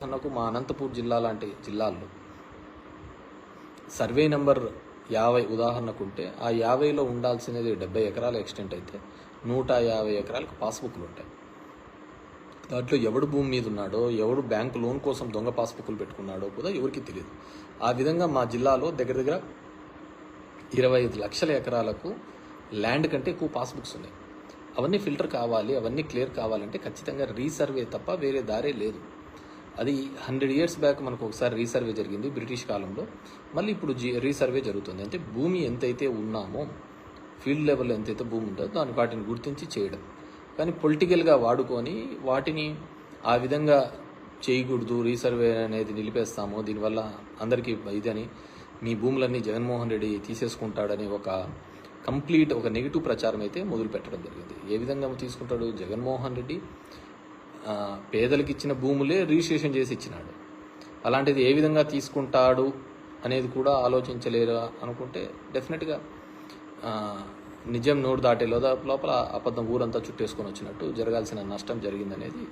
ఉదాహరణకు మా అనంతపూర్ జిల్లా లాంటి జిల్లాల్లో సర్వే నెంబర్ యాభై ఉదాహరణకు ఉంటే ఆ యాభైలో ఉండాల్సినది డెబ్బై ఎకరాల ఎక్స్టెంట్ అయితే నూట యాభై ఎకరాలకు పాస్బుక్లు ఉంటాయి. దాంట్లో ఎవడు భూమి మీద ఉన్నాడో ఎవడు బ్యాంకు లోన్ కోసం దొంగ పాస్బుక్లు పెట్టుకున్నాడో కూడా ఎవరికి తెలియదు. ఆ విధంగా మా జిల్లాలో దగ్గర దగ్గర ఇరవై ఐదు లక్షల ఎకరాలకు ల్యాండ్ కంటే ఎక్కువ పాస్బుక్స్ ఉన్నాయి. అవన్నీ ఫిల్టర్ కావాలి అవన్నీ క్లియర్ కావాలంటే ఖచ్చితంగా రీసర్వే తప్ప వేరే దారే లేదు. అది హండ్రెడ్ ఇయర్స్ బ్యాక్ మనకు ఒకసారి రీసర్వే జరిగింది బ్రిటిష్ కాలంలో. మళ్ళీ ఇప్పుడు జీ రీసర్వే జరుగుతుంది. అంటే భూమి ఎంతైతే ఉన్నామో ఫీల్డ్ లెవెల్ ఎంతైతే భూమి ఉంటుందో దాని వాటిని గుర్తించి చేయడం. కానీ పొలిటికల్గా వాడుకొని వాటిని ఆ విధంగా చేయకూడదు రీసర్వే అనేది నిలిపేస్తాము. దీనివల్ల అందరికీ ఇదని మీ భూములన్నీ జగన్మోహన్ రెడ్డి తీసేసుకుంటాడని ఒక కంప్లీట్ ఒక నెగిటివ్ ప్రచారం అయితే మొదలు పెట్టడం జరిగింది. ఏ విధంగా తీసుకుంటాడు జగన్మోహన్ రెడ్డి? పేదలకు ఇచ్చిన భూములే రిజిస్ట్రేషన్ చేసి ఇచ్చినాడు. అలాంటిది ఏ విధంగా తీసుకుంటాడు అనేది కూడా ఆలోచించలేరు అనుకుంటే డెఫినెట్గా నిజం నోరు దాటే లోద- లోపల అబద్ధం ఊరంతా చుట్టేసుకొని వచ్చినట్టు జరగాల్సిన నష్టం జరిగిందనేది